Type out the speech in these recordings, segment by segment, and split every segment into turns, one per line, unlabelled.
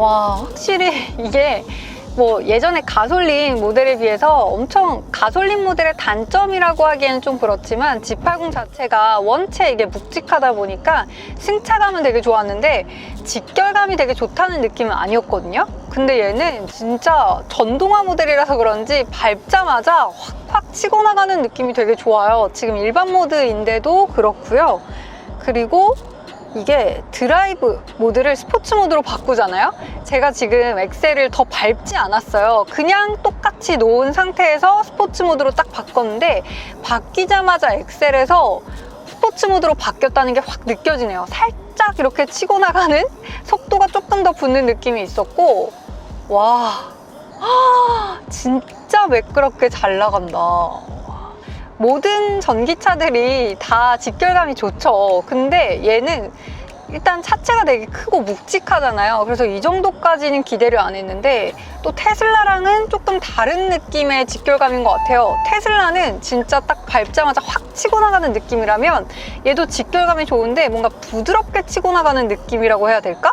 와, 확실히 이게 뭐 예전에 가솔린 모델에 비해서 엄청 가솔린 모델의 단점이라고 하기에는 좀 그렇지만 G80 자체가 원체 이게 묵직하다 보니까 승차감은 되게 좋았는데 직결감이 되게 좋다는 느낌은 아니었거든요. 근데 얘는 진짜 전동화 모델이라서 그런지 밟자마자 확확 치고 나가는 느낌이 되게 좋아요. 지금 일반 모드인데도 그렇고요. 그리고 이게 드라이브 모드를 스포츠 모드로 바꾸잖아요. 제가 지금 엑셀을 더 밟지 않았어요. 그냥 똑같이 놓은 상태에서 스포츠 모드로 딱 바꿨는데 바뀌자마자 엑셀에서 스포츠 모드로 바뀌었다는 게 확 느껴지네요. 살짝 이렇게 치고 나가는 속도가 조금 더 붙는 느낌이 있었고 와 진짜 매끄럽게 잘 나간다. 모든 전기차들이 다 직결감이 좋죠. 근데 얘는 일단 차체가 되게 크고 묵직하잖아요. 그래서 이 정도까지는 기대를 안 했는데 또 테슬라랑은 조금 다른 느낌의 직결감인 것 같아요. 테슬라는 진짜 딱 밟자마자 확 치고 나가는 느낌이라면 얘도 직결감이 좋은데 뭔가 부드럽게 치고 나가는 느낌이라고 해야 될까?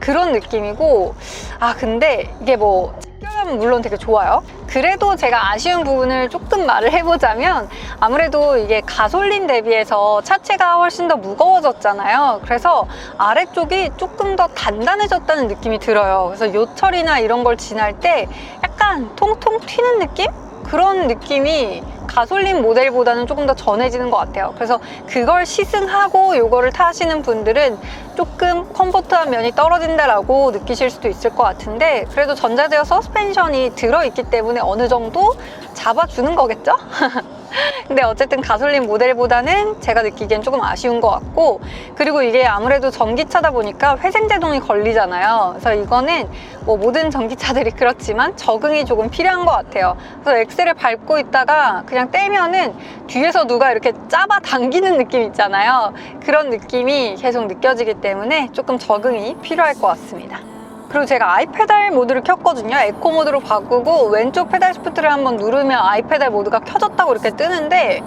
그런 느낌이고 아 근데 이게 뭐 직결감은 물론 되게 좋아요. 그래도 제가 아쉬운 부분을 조금 말을 해보자면 아무래도 이게 가솔린 대비해서 차체가 훨씬 더 무거워졌잖아요. 그래서 아래쪽이 조금 더 단단해졌다는 느낌이 들어요. 그래서 요철이나 이런 걸 지날 때 약간 통통 튀는 느낌? 그런 느낌이 가솔린 모델보다는 조금 더 전해지는 것 같아요. 그래서 그걸 시승하고 요거를 타시는 분들은 조금 컴포트한 면이 떨어진다라고 느끼실 수도 있을 것 같은데 그래도 전자제어 서스펜션이 들어있기 때문에 어느 정도 잡아주는 거겠죠? 근데 어쨌든 가솔린 모델보다는 제가 느끼기엔 조금 아쉬운 것 같고 그리고 이게 아무래도 전기차다 보니까 회생제동이 걸리잖아요. 그래서 이거는 뭐 모든 전기차들이 그렇지만 적응이 조금 필요한 것 같아요. 그래서 엑셀을 밟고 있다가 그냥 떼면은 뒤에서 누가 이렇게 잡아 당기는 느낌 있잖아요. 그런 느낌이 계속 느껴지기 때문에 조금 적응이 필요할 것 같습니다. 그리고 제가 아이페달 모드를 켰거든요. 에코 모드로 바꾸고 왼쪽 페달 시프트를 한번 누르면 아이페달 모드가 켜졌다고 이렇게 뜨는데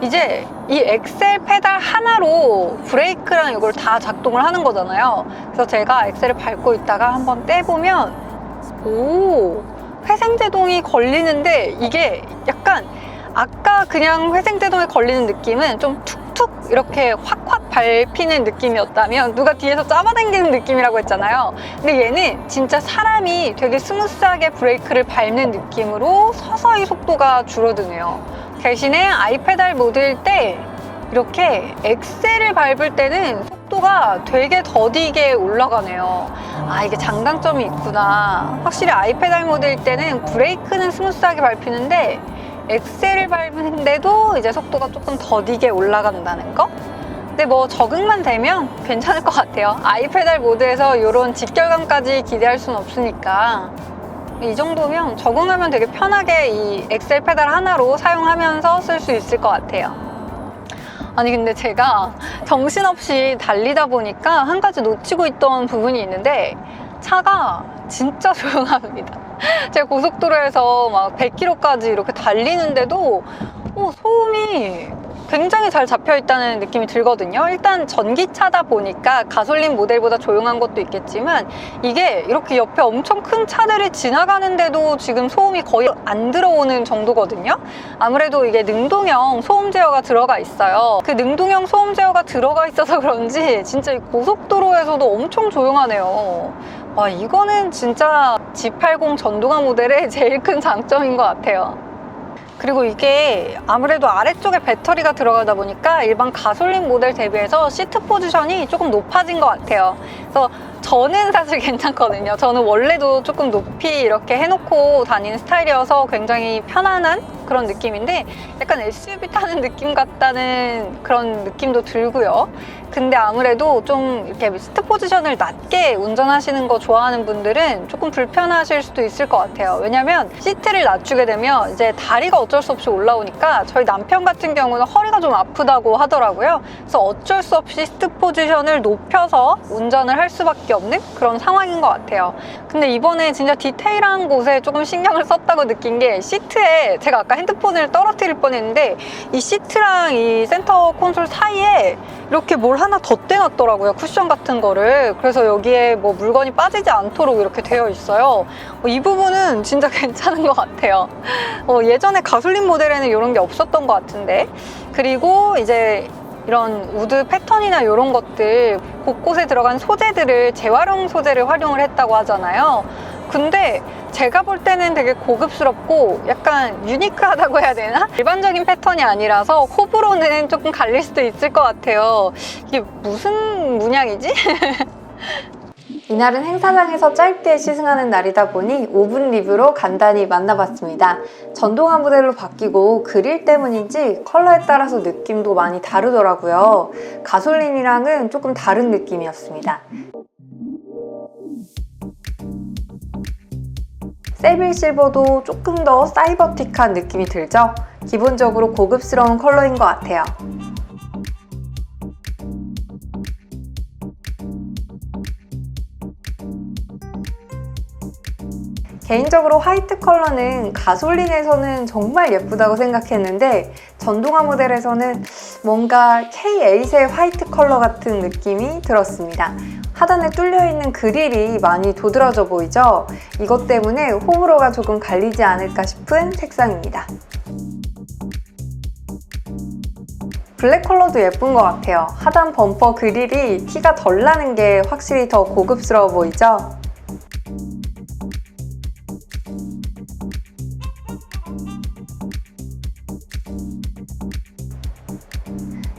이제 이 엑셀 페달 하나로 브레이크랑 이걸 다 작동을 하는 거잖아요. 그래서 제가 엑셀을 밟고 있다가 한번 떼보면 오 회생제동이 걸리는데 이게 약간 아까 그냥 회생제동에 걸리는 느낌은 좀 툭 툭 이렇게 확확 밟히는 느낌이었다면 누가 뒤에서 잡아당기는 느낌이라고 했잖아요. 근데 얘는 진짜 사람이 되게 스무스하게 브레이크를 밟는 느낌으로 서서히 속도가 줄어드네요. 대신에 아이페달 모드일 때 이렇게 엑셀을 밟을 때는 속도가 되게 더디게 올라가네요. 아, 이게 장단점이 있구나. 확실히 아이페달 모드일 때는 브레이크는 스무스하게 밟히는데 엑셀을 밟는데도 이제 속도가 조금 더디게 올라간다는 거? 근데 뭐 적응만 되면 괜찮을 것 같아요. 아이페달 모드에서 이런 직결감까지 기대할 수는 없으니까 이 정도면 적응하면 되게 편하게 이 엑셀 페달 하나로 사용하면서 쓸 수 있을 것 같아요. 아니 근데 제가 정신없이 달리다 보니까 한 가지 놓치고 있던 부분이 있는데 차가 진짜 조용합니다. 제가 고속도로에서 막 100km까지 이렇게 달리는데도 어, 소음이 굉장히 잘 잡혀 있다는 느낌이 들거든요. 일단 전기차다 보니까 가솔린 모델보다 조용한 것도 있겠지만 이게 이렇게 옆에 엄청 큰 차들이 지나가는데도 지금 소음이 거의 안 들어오는 정도거든요. 아무래도 이게 능동형 소음 제어가 들어가 있어요. 그 능동형 소음 제어가 들어가 있어서 그런지 진짜 이 고속도로에서도 엄청 조용하네요. 와, 이거는 진짜 G80 전동화 모델의 제일 큰 장점인 것 같아요. 그리고 이게 아무래도 아래쪽에 배터리가 들어가다 보니까 일반 가솔린 모델 대비해서 시트 포지션이 조금 높아진 것 같아요. 그래서 저는 사실 괜찮거든요. 저는 원래도 조금 높이 이렇게 해놓고 다니는 스타일이어서 굉장히 편안한 그런 느낌인데 약간 SUV 타는 느낌 같다는 그런 느낌도 들고요. 근데 아무래도 좀 이렇게 시트 포지션을 낮게 운전하시는 거 좋아하는 분들은 조금 불편하실 수도 있을 것 같아요. 왜냐면 시트를 낮추게 되면 이제 다리가 어쩔 수 없이 올라오니까 저희 남편 같은 경우는 허리가 좀 아프다고 하더라고요. 그래서 어쩔 수 없이 시트 포지션을 높여서 운전을 할 수밖에 없는 그런 상황인 것 같아요. 근데 이번에 진짜 디테일한 곳에 조금 신경을 썼다고 느낀 게 시트에 제가 아까 핸드폰을 떨어뜨릴 뻔했는데 이 시트랑 이 센터 콘솔 사이에 이렇게 뭘 하나 덧대놨더라고요 쿠션 같은 거를. 그래서 여기에 뭐 물건이 빠지지 않도록 이렇게 되어 있어요. 어, 이 부분은 진짜 괜찮은 것 같아요. 어, 예전에 가솔린 모델에는 이런 게 없었던 것 같은데. 그리고 이제 이런 우드 패턴이나 이런 것들 곳곳에 들어간 소재들을 재활용 소재를 활용을 했다고 하잖아요. 근데 제가 볼 때는 되게 고급스럽고 약간 유니크하다고 해야 되나? 일반적인 패턴이 아니라서 호불호는 조금 갈릴 수도 있을 것 같아요. 이게 무슨 문양이지?
이날은 행사장에서 짧게 시승하는 날이다 보니 5분 리뷰로 간단히 만나봤습니다. 전동화 모델로 바뀌고 그릴 때문인지 컬러에 따라서 느낌도 많이 다르더라고요. 가솔린이랑은 조금 다른 느낌이었습니다. 세빌 실버도 조금 더 사이버틱한 느낌이 들죠? 기본적으로 고급스러운 컬러인 것 같아요. 개인적으로 화이트 컬러는 가솔린에서는 정말 예쁘다고 생각했는데 전동화 모델에서는 뭔가 K8의 화이트 컬러 같은 느낌이 들었습니다. 하단에 뚫려 있는 그릴이 많이 도드라져 보이죠? 이것 때문에 호불호가 조금 갈리지 않을까 싶은 색상입니다. 블랙 컬러도 예쁜 것 같아요. 하단 범퍼 그릴이 티가 덜 나는 게 확실히 더 고급스러워 보이죠?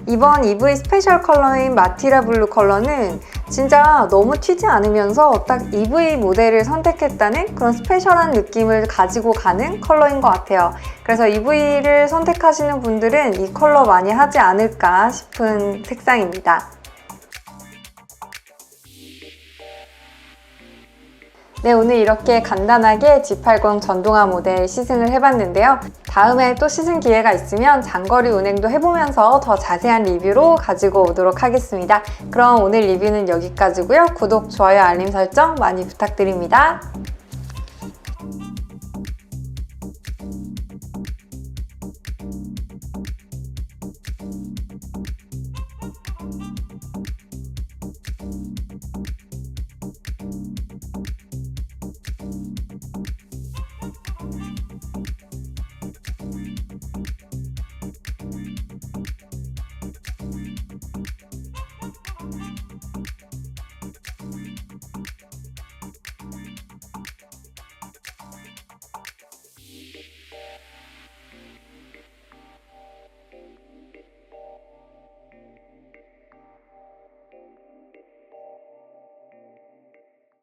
이번 EV 스페셜 컬러인 마티라 블루 컬러는 진짜 너무 튀지 않으면서 딱 EV 모델을 선택했다는 그런 스페셜한 느낌을 가지고 가는 컬러인 것 같아요. 그래서 EV를 선택하시는 분들은 이 컬러 많이 하지 않을까 싶은 색상입니다. 네, 오늘 이렇게 간단하게 G80 전동화 모델 시승을 해봤는데요. 다음에 또 시승 기회가 있으면 장거리 운행도 해보면서 더 자세한 리뷰로 가지고 오도록 하겠습니다. 그럼 오늘 리뷰는 여기까지고요. 구독, 좋아요, 알림 설정 많이 부탁드립니다.